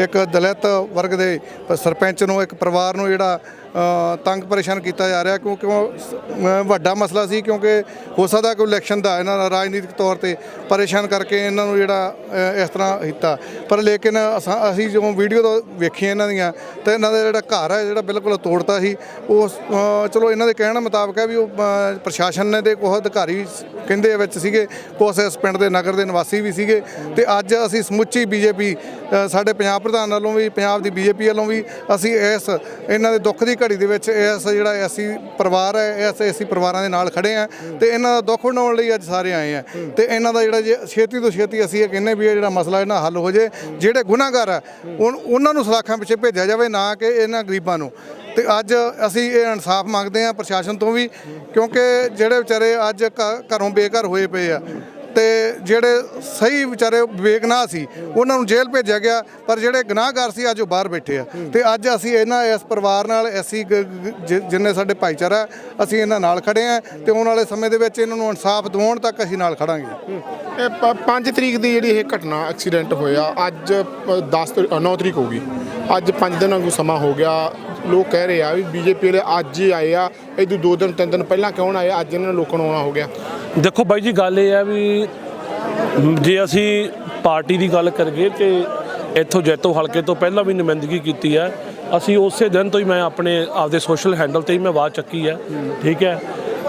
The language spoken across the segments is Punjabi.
ਇੱਕ ਦਲਿਤ ਵਰਗ ਦੇ ਸਰਪੰਚ ਨੂੰ ਇੱਕ ਪਰਿਵਾਰ ਨੂੰ ਜਿਹੜਾ ਤੰਗ ਪਰੇਸ਼ਾਨ ਕੀਤਾ ਜਾ ਰਿਹਾ ਕਿਉਂਕਿ ਉਹ ਵੱਡਾ ਮਸਲਾ ਸੀ ਕਿਉਂਕਿ ਹੋ ਸਕਦਾ ਕੋਈ ਇਲੈਕਸ਼ਨ ਦਾ ਇਹਨਾਂ ਦਾ ਰਾਜਨੀਤਿਕ ਤੌਰ ਤੇ ਪਰੇਸ਼ਾਨ ਕਰਕੇ ਇਹਨਾਂ ਨੂੰ ਜਿਹੜਾ ਇਸ ਤਰ੍ਹਾਂ ਕੀਤਾ। ਪਰ ਲੇਕਿਨ ਅਸਾਂ- ਅਸੀਂ ਜਦੋਂ ਵੀਡੀਓ ਤੋਂ ਵੇਖੀਆਂ ਇਹਨਾਂ ਦੀਆਂ, ਤਾਂ ਇਹਨਾਂ ਦਾ ਜਿਹੜਾ ਘਰ ਹੈ ਜਿਹੜਾ ਬਿਲਕੁਲ ਤੋੜਤਾ ਸੀ, ਉਹ ਚਲੋ ਇਹਨਾਂ ਦੇ ਕਹਿਣ ਮੁਤਾਬਕ ਹੈ ਵੀ ਉਹ ਪ੍ਰਸ਼ਾਸਨ ਨੇ ਤੇ ਕੁਝ ਅਧਿਕਾਰੀ ਕਹਿੰਦੇ ਵਿੱਚ ਸੀਗੇ ਕੁਝ ਇਸ ਪਿੰਡ ਦੇ ਨਗਰ ਦੇ ਨਿਵਾਸੀ ਵੀ ਸੀਗੇ, ਤੇ ਅੱਜ ਅਸੀਂ ਸਮੁੱਚੀ ਬੀਜੇਪੀ ਸਾਡੇ ਪੰਜਾਬ ਪ੍ਰਧਾਨ ਵੱਲੋਂ ਵੀ, ਪੰਜਾਬ ਦੀ ਬੀਜੇਪੀ ਵੱਲੋਂ ਵੀ ਅਸੀਂ ਇਸ, ਇਹਨਾਂ ਦੇ ਦੁੱਖ ਦੀ ਘੜੀ ਦੇ ਵਿੱਚ ਇਸ ਜਿਹੜਾ ਐਸੀ ਪਰਿਵਾਰ ਹੈ ਇਸ ਐਸੀ ਪਰਿਵਾਰਾਂ ਦੇ ਨਾਲ ਖੜੇ ਆ ਤੇ ਇਹਨਾਂ ਦਾ ਦੁੱਖ ਵੰਡਾਉਣ ਲਈ ਅੱਜ ਸਾਰੇ ਆਏ ਆ ਤੇ ਇਹਨਾਂ ਦਾ ਜਿਹੜਾ ਜੇ ਛੇਤੀ ਤੋਂ ਛੇਤੀ ਅਸੀਂ ਇਹ ਕਹਿੰਦੇ ਵੀ ਇਹ ਜਿਹੜਾ ਮਸਲਾ ਇਹਨਾਂ ਹੱਲ ਹੋ ਜੇ, ਜਿਹੜੇ ਗੁਨਾਹਗਾਰ ਆ, ਉਨ- ਉਹਨਾਂ ਨੂੰ ਸਲਾਖਾਂ ਪਿੱਛੇ ਭੇਜਿਆ ਜਾਵੇ, ਨਾ ਕਿ ਇਹਨਾਂ ਗਰੀਬਾਂ ਨੂੰ। ਤੇ ਅੱਜ ਅਸੀਂ ਇਹ ਇਨਸਾਫ ਮੰਗਦੇ ਆ ਪ੍ਰਸ਼ਾਸਨ ਤੋਂ ਵੀ, ਕਿਉਂਕਿ ਜਿਹੜੇ ਵਿਚਾਰੇ ਅੱਜ ਘ- ਘਰੋਂ ਬੇਘਰ ਹੋਏ ਪਏ ਆ ਤੇ ਜਿਹੜੇ ਸਹੀ ਵਿਚਾਰੇ ਵਿਵੇਕਨਾ ਸੀ ਉਹਨਾਂ ਨੂੰ ਜੇਲ੍ਹ ਭੇਜਿਆ ਗਿਆ ਪਰ ਜਿਹੜੇ ਗੁਨਾਹਗਾਰ ਸੀ ਅੱਜ ਉਹ ਬਾਹਰ ਬੈਠੇ ਆ। ਤੇ ਅੱਜ ਅਸੀਂ ਇਹਨਾਂ ਇਸ ਪਰਿਵਾਰ ਨਾਲ ਅਸੀਂ ਜਿੰਨੇ ਸਾਡੇ ਭਾਈਚਾਰਾ ਅਸੀਂ ਇਹਨਾਂ ਨਾਲ ਖੜੇ ਆ ਤੇ ਆਉਣ ਵਾਲੇ ਸਮੇਂ ਦੇ ਵਿੱਚ ਇਹਨਾਂ ਨੂੰ ਇਨਸਾਫ ਦਿਵਾਉਣ ਤੱਕ ਅਸੀਂ ਨਾਲ ਖੜਾਂਗੇ। ਇਹ 5 ਤਰੀਕ ਦੀ ਜਿਹੜੀ ਇਹ ਘਟਨਾ ਐਕਸੀਡੈਂਟ ਹੋਇਆ ਅੱਜ 10 9 ਤਰੀਕ ਹੋ ਗਈ। ਅੱਜ 5 ਦਿਨਾਂ ਨੂੰ ਸਮਾਂ ਹੋ ਗਿਆ। ਲੋਕ ਕਹਿ ਰਹੇ ਆ ਵੀ ਬੀਜੇਪੀ ਵਾਲੇ ਅੱਜ ਹੀ ਆਏ ਆ ਇਹਦੂ ਦੋ ਦਿਨ ਤਿੰਨ ਦਿਨ ਪਹਿਲਾਂ ਕਿਉਂ ਆਏ ਅੱਜ ਇਹਨਾਂ ਨੂੰ ਲੋਕਾਂ ਨੂੰ ਆਉਣਾ ਹੋ ਗਿਆ। ਦੇਖੋ ਬਾਈ ਜੀ, ਗੱਲ ਇਹ ਹੈ ਵੀ ਜੇ ਅਸੀਂ ਪਾਰਟੀ ਦੀ ਗੱਲ ਕਰੀਏ ਤੇ ਇੱਥੋਂ ਜੈਤੋ ਹਲਕੇ ਤੋਂ ਪਹਿਲਾਂ ਵੀ ਨੁਮਾਇੰਦਗੀ ਕੀਤੀ ਹੈ, ਅਸੀਂ ਉਸੇ ਦਿਨ ਤੋਂ ਹੀ ਮੈਂ ਆਪਣੇ ਆਪਦੇ ਸੋਸ਼ਲ ਹੈਂਡਲ ਤੇ ਹੀ ਮੈਂ ਆਵਾਜ਼ ਚੱਕੀ ਹੈ, ਠੀਕ ਹੈ?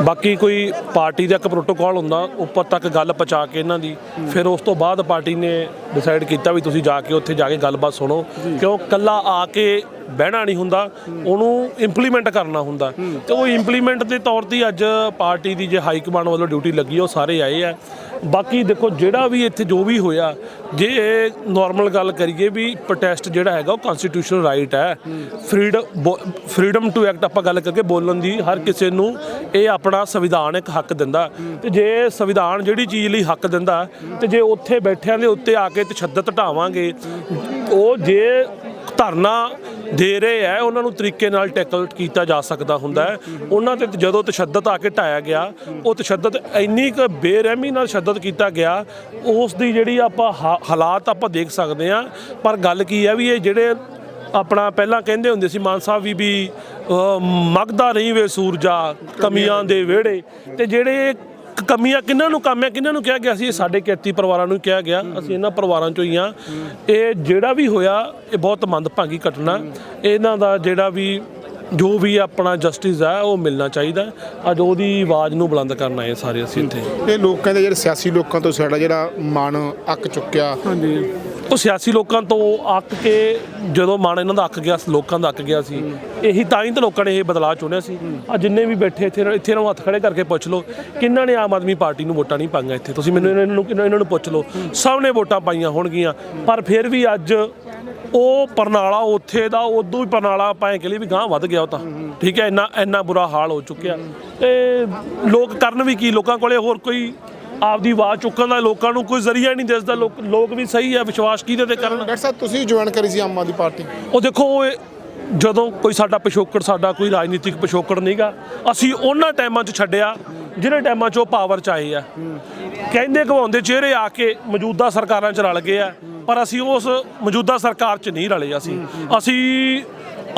ਬਾਕੀ ਕੋਈ ਪਾਰਟੀ ਦਾ ਇੱਕ ਪ੍ਰੋਟੋਕਾਲ ਹੁੰਦਾ, ਉੱਪਰ ਤੱਕ ਗੱਲ ਪਹੁੰਚਾ ਕੇ ਇਹਨਾਂ ਦੀ, ਫਿਰ ਉਸ ਤੋਂ ਬਾਅਦ ਪਾਰਟੀ ਨੇ ਡਿਸਾਈਡ ਕੀਤਾ ਵੀ ਤੁਸੀਂ ਜਾ ਕੇ ਉੱਥੇ ਜਾ ਕੇ ਗੱਲਬਾਤ ਸੁਣੋ, ਕਿਉਂ? ਕੱਲਾ ਆ ਕੇ ਬਹਿਣਾ ਨਹੀਂ ਹੁੰਦਾ, ਉਹਨੂੰ ਇੰਪਲੀਮੈਂਟ ਕਰਨਾ ਹੁੰਦਾ। ਤੇ ਉਹ ਇੰਪਲੀਮੈਂਟ ਦੇ ਤੌਰ ਤੇ ਅੱਜ ਪਾਰਟੀ ਦੀ ਜੇ ਹਾਈ ਕਮਾਂਡ ਵੱਲੋਂ ਡਿਊਟੀ ਲੱਗੀ, ਉਹ ਸਾਰੇ ਆਏ ਆ। ਬਾਕੀ ਦੇਖੋ, ਜਿਹੜਾ ਵੀ ਇੱਥੇ ਜੋ ਵੀ ਹੋਇਆ, ਜੇ ਇਹ ਨਾਰਮਲ ਗੱਲ ਕਰੀਏ ਵੀ ਪ੍ਰੋਟੈਸਟ ਜਿਹੜਾ ਹੈਗਾ, ਉਹ ਕਨਸਟੀਟਿਊਸ਼ਨਲ ਰਾਈਟ ਹੈ। ਫਰੀडम ਫਰੀडम ਟੂ ਐਕਟ ਆਪਾਂ ਗੱਲ ਕਰਕੇ ਬੋਲਣ ਦੀ ਹਰ ਕਿਸੇ ਨੂੰ ਇਹ ਆਪਣਾ ਸੰਵਿਧਾਨ ਇੱਕ ਹੱਕ ਦਿੰਦਾ। ਤੇ ਜੇ ਸੰਵਿਧਾਨ ਜਿਹੜੀ ਚੀਜ਼ ਲਈ ਹੱਕ ਦਿੰਦਾ, ਤੇ ਜੇ ਉੱਥੇ ਬੈਠਿਆਂ ਦੇ ਉੱਤੇ ਆ ਕੇ ਤਸ਼ੱਦਦ ਢਾਵਾਂਗੇ, ਉਹ ਜੇ ਧਰਨਾ ਦੇ ਰਹੇ ਹੈ, ਉਹਨਾਂ ਨੂੰ ਤਰੀਕੇ ਨਾਲ ਟੈਕਲ ਕੀਤਾ ਜਾ ਸਕਦਾ ਹੁੰਦਾ ਹੈ। ਉਹਨਾਂ ਤੇ ਜਦੋਂ ਤਸ਼ੱਦਦ ਆ ਕੇ ਢਾਇਆ ਗਿਆ, ਉਹ ਤਸ਼ੱਦਦ ਇੰਨੀ ਕੁ ਬੇਰਹਿਮੀ ਨਾਲ ਤਸ਼ੱਦਦ ਕੀਤਾ ਗਿਆ, ਉਸ ਦੀ ਜਿਹੜੀ ਆਪਾਂ ਹਾ- ਹਾਲਾਤ ਆਪਾਂ ਦੇਖ ਸਕਦੇ ਹਾਂ। ਪਰ ਗੱਲ ਕੀ ਹੈ ਵੀ ਇਹ ਜਿਹੜੇ ਆਪਣਾ ਪਹਿਲਾਂ ਕਹਿੰਦੇ ਹੁੰਦੇ ਸੀ, ਮਾਨ ਸਾਹਿਬ ਵੀ ਵੀ ਮਗਦਾ ਨਹੀਂ ਵੇ ਸੂਰਜਾ, ਕਮੀਆਂ ਦੇ ਵਿਹੜੇ। ਤੇ ਜਿਹੜੇ ਕਮੀਆਂ ਕਿਹਨਾਂ ਨੂੰ ਕੰਮ ਹੈ ਕਿਹਨਾਂ ਨੂੰ ਕਿਹਾ ਗਿਆ ਸੀ ਇਹ ਸਾਡੇ ਕਿਰਤੀ ਪਰਿਵਾਰਾਂ ਨੂੰ ਕਿਹਾ ਗਿਆ। ਅਸੀਂ ਇਹਨਾਂ ਪਰਿਵਾਰਾਂ ਚੋਂ ਹੀ ਆ ਇਹ ਜਿਹੜਾ ਵੀ ਹੋਇਆ ਇਹ ਬਹੁਤ ਮੰਦਭਾਗੀ ਘਟਨਾ। ਇਹਨਾਂ ਦਾ ਜਿਹੜਾ ਵੀ ਜੋ ਵੀ ਆਪਣਾ ਜਸਟਿਸ ਹੈ ਉਹ ਮਿਲਣਾ ਚਾਹੀਦਾ ਅੱਜ ਉਹਦੀ ਆਵਾਜ਼ ਨੂੰ ਬੁਲੰਦ ਕਰਨ ਆਏ ਸਾਰੇ ਅਸੀਂ ਇੱਥੇ। ਇਹ ਲੋਕ ਕਹਿੰਦੇ ਜਿਹੜੇ ਸਿਆਸੀ ਲੋਕਾਂ ਤੋਂ ਸਾਡਾ ਜਿਹੜਾ ਮਨ ਅੱਕ ਚੁੱਕਿਆ। ਉਹ ਸਿਆਸੀ ਲੋਕਾਂ ਤੋਂ ਅੱਕ ਕੇ ਜਦੋਂ ਮਨ ਇਹਨਾਂ ਦਾ ਅੱਕ ਗਿਆ ਸੀ, ਲੋਕਾਂ ਦਾ ਅੱਕ ਗਿਆ ਸੀ, ਇਹੀ ਤਾਂ ਹੀ ਤਾਂ ਲੋਕਾਂ ਨੇ ਇਹ ਬਦਲਾਅ ਚੁਣਿਆ ਸੀ। ਆ ਜਿੰਨੇ ਵੀ ਬੈਠੇ ਇੱਥੇ ਇੱਥੇ ਨੂੰ ਹੱਥ ਖੜੇ ਕਰਕੇ ਪੁੱਛ ਲਓ ਕਿੰਨਾਂ ਨੇ ਆਮ ਆਦਮੀ ਪਾਰਟੀ ਨੂੰ ਵੋਟਾਂ ਨਹੀਂ ਪਾਈਆਂ ਇੱਥੇ? ਤੁਸੀਂ ਮੈਨੂੰ ਇਹਨਾਂ ਨੂੰ ਇਹਨਾਂ ਨੂੰ ਪੁੱਛ ਲਓ, ਸਭ ਨੇ ਵੋਟਾਂ ਪਾਈਆਂ ਹੋਣਗੀਆਂ, ਪਰ ਫਿਰ ਵੀ ਅੱਜ ਉਹ ਪਰਨਾਲਾ ਉੱਥੇ ਦਾ, ਉਦੋਂ ਹੀ ਪਰਨਾਲਾ ਪਾਏ ਕਿ ਲਈ ਵੀ ਗਾਂ ਵੱਧ ਗਿਆ ਉਹ ਤਾਂ। ਠੀਕ ਹੈ, ਇੰਨਾ ਇੰਨਾ ਬੁਰਾ ਹਾਲ ਹੋ ਚੁੱਕਿਆ। ਤੇ ਲੋਕ ਕਰਨ ਵੀ ਕੀ, ਲੋਕਾਂ ਕੋਲੇ ਹੋਰ ਕੋਈ ਆਪਦੀ ਆਵਾਜ਼ ਚੁੱਕਣ ਦਾ ਲੋਕਾਂ ਨੂੰ ਕੋਈ ਜ਼ਰੀਆ ਨਹੀਂ ਦਿਸਦਾ। ਲੋਕ ਲੋਕ ਵੀ ਸਹੀ ਹੈ ਵਿਸ਼ਵਾਸ ਕਿਹਦੇ ਤੇ ਕਰਨ? ਡਾਕਟਰ ਸਾਹਿਬ ਤੁਸੀਂ ਜੁਆਇਨ ਕਰੀ ਸੀ ਆਮ ਆਦਮੀ ਪਾਰਟੀ? ਉਹ ਦੇਖੋ ਜਦੋਂ ਕੋਈ ਸਾਡਾ ਪਿਛੋਕੜ ਸਾਡਾ ਕੋਈ ਰਾਜਨੀਤਿਕ ਪਿਛੋਕੜ ਨਹੀਂਗਾ ਅਸੀਂ ਉਹਨਾਂ ਟਾਈਮਾਂ 'ਚ ਛੱਡਿਆ ਜਿਹੜੇ ਟਾਈਮਾਂ 'ਚ ਉਹ ਪਾਵਰ 'ਚ ਆਏ ਆ। ਕਹਿੰਦੇ ਘਵਾਉਂਦੇ ਚਿਹਰੇ ਆ ਕੇ ਮੌਜੂਦਾ ਸਰਕਾਰਾਂ 'ਚ ਰਲ ਗਏ ਆ ਪਰ ਅਸੀਂ ਉਸ ਮੌਜੂਦਾ ਸਰਕਾਰ 'ਚ ਨਹੀਂ ਰਲੇ ਅਸੀਂ। ਅਸੀਂ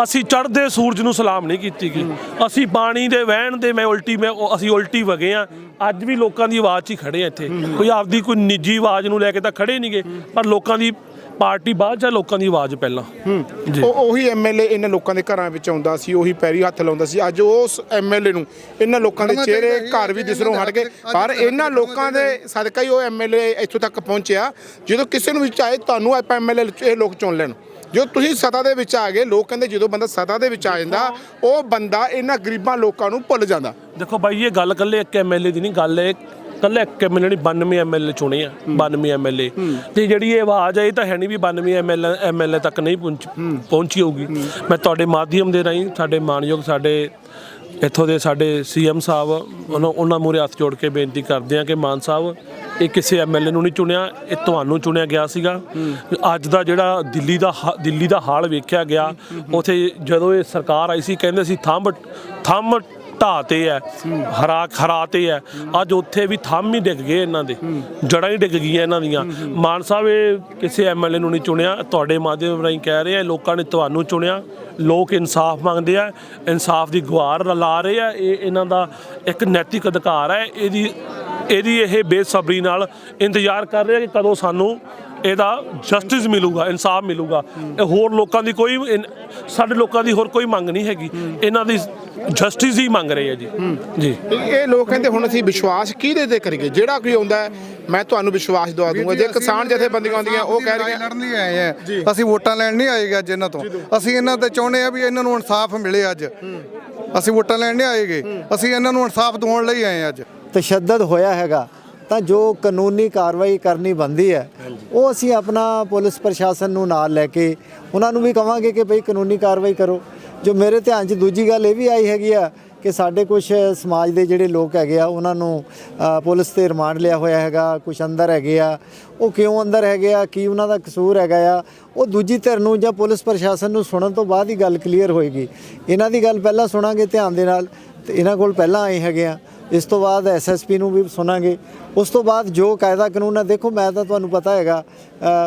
ਅਸੀਂ ਚੜ੍ਹਦੇ ਸੂਰਜ ਨੂੰ ਸਲਾਮ ਨਹੀਂ ਕੀਤੀ ਗਈ। ਅਸੀਂ ਪਾਣੀ ਦੇ ਵਹਿਣ ਦੇ ਮੈਂ ਉਲਟੀ ਮੈਂ ਅਸੀਂ ਉਲਟੀ ਵਗੇ ਆ। ਅੱਜ ਵੀ ਲੋਕਾਂ ਦੀ ਆਵਾਜ਼ 'ਚ ਹੀ ਖੜੇ ਆ ਇੱਥੇ। ਕੋਈ ਆਪਦੀ ਕੋਈ ਨਿੱਜੀ ਆਵਾਜ਼ ਨੂੰ ਲੈ ਕੇ ਤਾਂ ਖੜੇ ਨਹੀਂਗੇ ਪਰ ਲੋਕਾਂ ਦੀ ਪਾਰਟੀ ਬਾਅਦ ਜਾਂ ਲੋਕਾਂ ਦੀ ਆਵਾਜ਼ ਪਹਿਲਾਂ। ਜੀ। ਉਹ ਉਹੀ ਐਮਐਲਏ ਇਹਨਾਂ ਲੋਕਾਂ ਦੇ ਘਰਾਂ ਵਿੱਚ ਆਉਂਦਾ ਸੀ ਉਹੀ ਪੈਰੀ ਹੱਥ ਲਾਉਂਦਾ ਸੀ। ਅੱਜ ਉਸ ਐਮਐਲਏ ਨੂੰ ਇਹਨਾਂ ਲੋਕਾਂ ਦੇ ਚਿਹਰੇ ਘਰ ਵੀ ਦਿਸਣੋਂ ਹਟ ਗਏ। ਪਰ ਇਹਨਾਂ ਲੋਕਾਂ ਦੇ ਸਦਕਾ ਹੀ ਉਹ ਐਮਐਲਏ ਇੱਥੋਂ ਤੱਕ ਪਹੁੰਚਿਆ ਜਦੋਂ ਕਿਸੇ ਨੂੰ ਵੀ ਚਾਹੇ ਤੁਹਾਨੂੰ ਆਪਾਂ ਐਮਐਲਏ ਇਹ ਲੋਕ ਚੁਣ ਲੈਣ। ਜੋ ਤੁਸੀਂ ਸਤਾ ਦੇ ਵਿੱਚ ਆ ਗਏ ਲੋਕ ਕਹਿੰਦੇ ਜਦੋਂ ਬੰਦਾ ਸਤਾ ਦੇ ਵਿੱਚ ਆ ਜਾਂਦਾ ਉਹ ਬੰਦਾ ਇਹਨਾਂ ਗਰੀਬਾਂ ਲੋਕਾਂ ਨੂੰ ਭੁੱਲ ਜਾਂਦਾ। ਦੇਖੋ ਬਾਈ ਇਹ ਗੱਲ ਕੱਲੇ ਇੱਕ ਐਮਐਲਏ ਦੀ ਨਹੀਂ ਗੱਲ ਹੈ ਕੱਲੇ ਇੱਕ ਐਮਐਲਏ ਨਹੀਂ 92 ਐਮਐਲਏ ਚੁਣੇ ਆ 92 ਐਮਐਲਏ ਤੇ ਜਿਹੜੀ ਇਹ ਆਵਾਜ਼ ਇਹ ਤਾਂ ਹੈ ਨਹੀਂ ਵੀ 92 ਐਮਐਲਏ ਐਮਐਲਏ ਤੱਕ ਨਹੀਂ ਪਹੁੰਚ ਪਹੁੰਚੀ ਹੋਊਗੀ। ਮੈਂ ਤੁਹਾਡੇ ਮਾਧਿਅਮ ਦੇ ਰਾਹੀਂ ਸਾਡੇ ਮਾਨਯੋਗ ਸਾਡੇ ਇੱਥੋਂ ਦੇ ਸਾਡੇ ਸੀਐਮ ਸਾਹਿਬ ਉਹਨਾਂ ਮੂਹਰੇ ਹੱਥ ਜੋੜ ਕੇ ਬੇਨਤੀ ਕਰਦੇ ਆ ਕਿ ਮਾਨ ਸਾਹਿਬ ਇਹ ਕਿਸੇ ਐਮਐਲਏ ਨੂੰ ਨਹੀਂ ਚੁਣਿਆ, ਇਹ ਤੁਹਾਨੂੰ ਚੁਣਿਆ ਗਿਆ ਸੀਗਾ। ਅੱਜ ਦਾ ਜਿਹੜਾ ਦਿੱਲੀ ਦਾ ਹਾ- ਦਿੱਲੀ ਦਾ ਹਾਲ ਵੇਖਿਆ ਗਿਆ, ਉਥੇ ਜਦੋਂ ਇਹ ਸਰਕਾਰ ਆਈ ਸੀ, ਕਹਿੰਦੇ ਸੀ ਥੰਬ ਥੰਬ ਢਾਤੇ ਹੈ, ਹਰਾ ਖਰਾਤੇ ਹੈ। ਅੱਜ ਉੱਥੇ ਵੀ ਥੰਮ ਹੀ ਡਿੱਗ ਗਏ ਇਹਨਾਂ ਦੇ ਜੜਾਂ ਹੀ ਡਿੱਗ ਗਈਆਂ ਇਹਨਾਂ ਦੀਆਂ। ਮਾਨ ਸਾਹਿਬ, ਇਹ ਕਿਸੇ ਐਮਐਲਏ ਨੂੰ ਨਹੀਂ ਚੁਣਿਆ, ਤੁਹਾਡੇ ਮਾਧਿਅਮ ਰਾਹੀਂ ਕਹਿ ਰਹੇ ਆ ਲੋਕਾਂ ਨੇ ਤੁਹਾਨੂੰ ਚੁਣਿਆ, ਲੋਕ ਇਨਸਾਫ ਮੰਗਦੇ ਆ, ਇਨਸਾਫ ਦੀ ਗੁਹਾਰ ਲਾ ਰਹੇ ਆ, ਇਹ ਇਹਨਾਂ ਦਾ ਇੱਕ ਨੈਤਿਕ ਅਧਿਕਾਰ ਹੈ, ਇਹਦੀ ਇਹਦੀ ਇਹ ਬੇਸਬਰੀ ਨਾਲ ਇੰਤਜ਼ਾਰ ਕਰ ਰਹੇ ਕਿ ਕਦੋਂ ਸਾਨੂੰ ਇਹਦਾ ਜਸਟਿਸ ਮਿਲੂਗਾ ਇਨਸਾਫ ਮਿਲੂਗਾ। ਇਹ ਹੋਰ ਲੋਕਾਂ ਦੀ ਕੋਈ ਸਾਡੇ ਲੋਕਾਂ ਦੀ ਹੋਰ ਕੋਈ ਮੰਗ ਨਹੀਂ ਹੈਗੀ। ਇਹਨਾਂ ਦੀ ਜਸਟਿਸ ਹੀ ਮੰਗ ਰਹੇ ਆ ਜੀ। ਜੀ। ਇਹ ਲੋਕ ਕਹਿੰਦੇ ਹੁਣ ਅਸੀਂ ਵਿਸ਼ਵਾਸ ਕਿਹਦੇ ਤੇ ਕਰੀਏ? ਜਿਹੜਾ ਕੋਈ ਆਉਂਦਾ ਹੈ, ਮੈਂ ਤੁਹਾਨੂੰ ਵਿਸ਼ਵਾਸ ਦਵਾ ਦੂੰਗਾ ਜੇ ਕਿਸਾਨ ਜਥੇਬੰਦੀਆਂ ਆਉਂਦੀਆਂ ਉਹ ਕਹਿ ਰਹੀਆਂ ਲੜਨ ਲਈ ਆਏ ਆ। ਅਸੀਂ ਵੋਟਾਂ ਲੈਣ ਨਹੀਂ ਆਏਗੇ ਅੱਜ ਇਹਨਾਂ ਤੋਂ। ਅਸੀਂ ਇਹਨਾਂ ਤੇ ਚਾਹੁੰਦੇ ਆ ਵੀ ਇਹਨਾਂ ਨੂੰ ਇਨਸਾਫ ਮਿਲੇ ਅੱਜ। ਅਸੀਂ ਵੋਟਾਂ ਲੈਣ ਨਹੀਂ ਆਏਗੇ। ਅਸੀਂ ਇਹਨਾਂ ਨੂੰ ਇਨਸਾਫ ਦਿਵਾਉਣ ਲਈ ਆਏ ਆ ਅੱਜ। ਤਸ਼ੱਦਦ ਹੋਇਆ ਹੈਗਾ ਤਾਂ ਜੋ ਕਾਨੂੰਨੀ ਕਾਰਵਾਈ ਕਰਨੀ ਬੰਦੀ ਹੈ ਉਹ ਅਸੀਂ ਆਪਣਾ ਪੁਲਿਸ ਪ੍ਰਸ਼ਾਸਨ ਨੂੰ ਨਾਲ ਲੈ ਕੇ ਉਹਨਾਂ ਨੂੰ ਵੀ ਕਵਾਂਗੇ ਕਿ ਭਈ ਕਾਨੂੰਨੀ ਕਾਰਵਾਈ ਕਰੋ। ਜੋ ਮੇਰੇ ਧਿਆਨ 'ਚ ਦੂਜੀ ਗੱਲ ਇਹ ਵੀ ਆਈ ਹੈਗੀ ਆ ਕਿ ਸਾਡੇ ਕੁਝ ਸਮਾਜ ਦੇ ਜਿਹੜੇ ਲੋਕ ਹੈਗੇ ਆ ਉਹਨਾਂ ਨੂੰ ਪੁਲਿਸ ਤੇ ਰਿਮਾਂਡ ਲਿਆ ਹੋਇਆ ਹੈਗਾ ਕੁਝ ਅੰਦਰ ਹੈਗੇ ਆ। ਉਹ ਕਿਉਂ ਅੰਦਰ ਹੈਗੇ ਆ? ਕੀ ਉਹਨਾਂ ਦਾ ਕਸੂਰ ਹੈਗਾ ਆ? ਉਹ ਦੂਜੀ ਧਿਰ ਨੂੰ ਜਾਂ ਪੁਲਿਸ ਪ੍ਰਸ਼ਾਸਨ ਨੂੰ ਸੁਣਨ ਤੋਂ ਬਾਅਦ ਹੀ ਗੱਲ ਕਲੀਅਰ ਹੋਏਗੀ। ਇਹਨਾਂ ਦੀ ਗੱਲ ਪਹਿਲਾਂ ਸੁਣਾਂਗੇ ਧਿਆਨ ਦੇ ਨਾਲ ਤੇ ਇਹਨਾਂ ਕੋਲ ਪਹਿਲਾਂ ਆਏ ਹੈਗੇ ਆ। ਇਸ ਤੋਂ ਬਾਅਦ ਐਸਐਸਪੀ ਨੂੰ ਵੀ ਸੁਣਾਂਗੇ। ਉਸ ਤੋਂ ਬਾਅਦ ਜੋ ਕਾਇਦਾ ਕਾਨੂੰਨ ਹੈ ਦੇਖੋ ਮੈਂ ਤਾਂ ਤੁਹਾਨੂੰ ਪਤਾ ਹੈਗਾ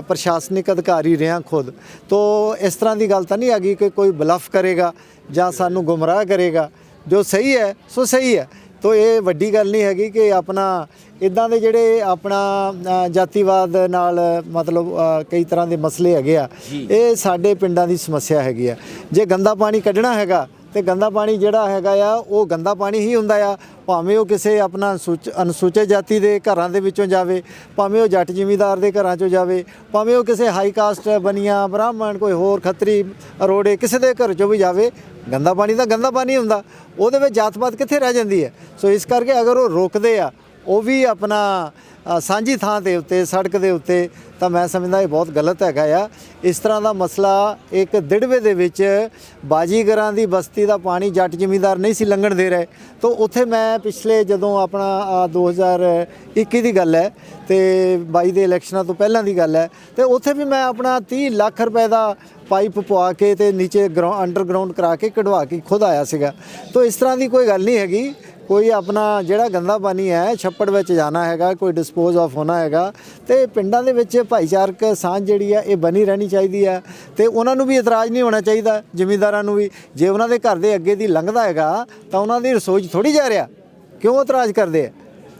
ਪ੍ਰਸ਼ਾਸਨਿਕ ਅਧਿਕਾਰੀ ਰਿਹਾ ਖੁਦ। ਤੋਂ ਇਸ ਤਰ੍ਹਾਂ ਦੀ ਗੱਲ ਤਾਂ ਨਹੀਂ ਹੈਗੀ ਕਿ ਕੋਈ ਬਲਫ ਕਰੇਗਾ ਜਾਂ ਸਾਨੂੰ ਗੁੰਮਰਾਹ ਕਰੇਗਾ। ਜੋ ਸਹੀ ਹੈ ਸੋ ਸਹੀ ਹੈ। ਤੋਂ ਇਹ ਵੱਡੀ ਗੱਲ ਨਹੀਂ ਹੈਗੀ ਕਿ ਆਪਣਾ ਇਦਾਂ ਦੇ ਜਿਹੜੇ ਆਪਣਾ ਜਾਤੀਵਾਦ ਨਾਲ ਮਤਲਬ ਕਈ ਤਰ੍ਹਾਂ ਦੇ ਮਸਲੇ ਹੈਗੇ ਆ। ਇਹ ਸਾਡੇ ਪਿੰਡਾਂ ਦੀ ਸਮੱਸਿਆ ਹੈਗੀ ਆ। ਜੇ ਗੰਦਾ ਪਾਣੀ ਕੱਢਣਾ ਹੈਗਾ ਤੇ ਗੰਦਾ ਪਾਣੀ ਜਿਹੜਾ ਹੈਗਾ ਆ, ਉਹ ਗੰਦਾ ਪਾਣੀ ਹੀ ਹੁੰਦਾ ਆ। ਭਾਵੇਂ ਉਹ ਕਿਸੇ ਆਪਣਾ ਅਨੁਸੂਚ- ਅਨੁਸੂਚਿਤ ਜਾਤੀ ਦੇ ਘਰਾਂ ਦੇ ਵਿੱਚੋਂ ਜਾਵੇ, ਭਾਵੇਂ ਉਹ ਜੱਟ ਜ਼ਿਮੀਂਦਾਰ ਦੇ ਘਰਾਂ ਚੋਂ ਜਾਵੇ, ਭਾਵੇਂ ਉਹ ਕਿਸੇ ਹਾਈ ਕਾਸਟ ਬਨੀਆਂ ਬ੍ਰਾਹਮਣ, ਕੋਈ ਹੋਰ ਖੱਤਰੀ ਅਰੋੜੇ ਕਿਸੇ ਦੇ ਘਰ ਚੋਂ ਵੀ ਜਾਵੇ, ਗੰਦਾ ਪਾਣੀ ਤਾਂ ਗੰਦਾ ਪਾਣੀ ਹੁੰਦਾ। ਉਹਦੇ ਵਿੱਚ ਜਾਤ-ਪਾਤ ਕਿੱਥੇ ਰਹਿ ਜਾਂਦੀ ਹੈ? ਸੋ ਇਸ ਕਰਕੇ ਅਗਰ ਉਹ ਰੋਕਦੇ ਆ, ਉਹ ਵੀ ਆਪਣਾ ਸਾਂਝੀ ਥਾਂ ਦੇ ਉੱਤੇ, ਸੜਕ ਦੇ ਉੱਤੇ ਤਾਂ ਮੈਂ ਸਮਝਦਾ ਇਹ ਬਹੁਤ ਗਲਤ ਹੈਗਾ ਆ। ਇਸ ਤਰ੍ਹਾਂ ਦਾ ਮਸਲਾ ਇੱਕ ਦਿੜਵੇ ਦੇ ਵਿੱਚ ਬਾਜੀਗਰਾਂ ਦੀ ਬਸਤੀ ਦਾ ਪਾਣੀ ਜੱਟ ਜ਼ਿਮੀਂਦਾਰ ਨਹੀਂ ਸੀ ਲੰਘਣ ਦੇ ਰਹੇ। ਤੋਂ ਉੱਥੇ ਮੈਂ ਪਿਛਲੇ ਜਦੋਂ ਆਪਣਾ ਆਹ 2021 ਦੀ ਗੱਲ ਹੈ ਤੇ 22 ਦੇ ਇਲੈਕਸ਼ਨਾਂ ਤੋਂ ਪਹਿਲਾਂ ਦੀ ਗੱਲ ਹੈ ਤੇ ਉੱਥੇ ਵੀ ਮੈਂ ਆਪਣਾ 30 ਲੱਖ ਰੁਪਏ ਦਾ ਪਾਈਪ ਪਵਾ ਕੇ ਤੇ ਨੀਚੇ ਗਰਾਊਂਡ ਅੰਡਰਗਰਾਉਂਡ ਕਰਾ ਕੇ ਕਢਵਾ ਕੇ ਖੁਦ ਆਇਆ ਸੀਗਾ। ਤੋਂ ਇਸ ਤਰ੍ਹਾਂ ਦੀ ਕੋਈ ਗੱਲ ਨਹੀਂ ਹੈਗੀ। ਕੋਈ ਆਪਣਾ ਜਿਹੜਾ ਗੰਦਾ ਪਾਣੀ ਹੈ, ਛੱਪੜ ਵਿੱਚ ਜਾਣਾ ਹੈਗਾ, ਕੋਈ ਡਿਸਪੋਜ਼ ਆਫ ਹੋਣਾ ਹੈਗਾ, ਤੇ ਪਿੰਡਾਂ ਦੇ ਵਿੱਚ ਭਾਈਚਾਰਕ ਸਾਂਝ ਜਿਹੜੀ ਆ ਇਹ ਬਣੀ ਰਹਿਣੀ ਚਾਹੀਦੀ ਹੈ। ਤੇ ਉਹਨਾਂ ਨੂੰ ਵੀ ਇਤਰਾਜ਼ ਨਹੀਂ ਹੋਣਾ ਚਾਹੀਦਾ, ਜ਼ਿਮੀਂਦਾਰਾਂ ਨੂੰ ਵੀ। ਜੇ ਉਹਨਾਂ ਦੇ ਘਰ ਦੇ ਅੱਗੇ ਦੀ ਲੰਘਦਾ ਹੈਗਾ, ਤਾਂ ਉਹਨਾਂ ਦੀ ਰਸੋਈ 'ਚ ਥੋੜੀ ਜਾ ਰਿਹਾ। ਕਿਉਂ ਇਤਰਾਜ਼ ਕਰਦੇ ਆ?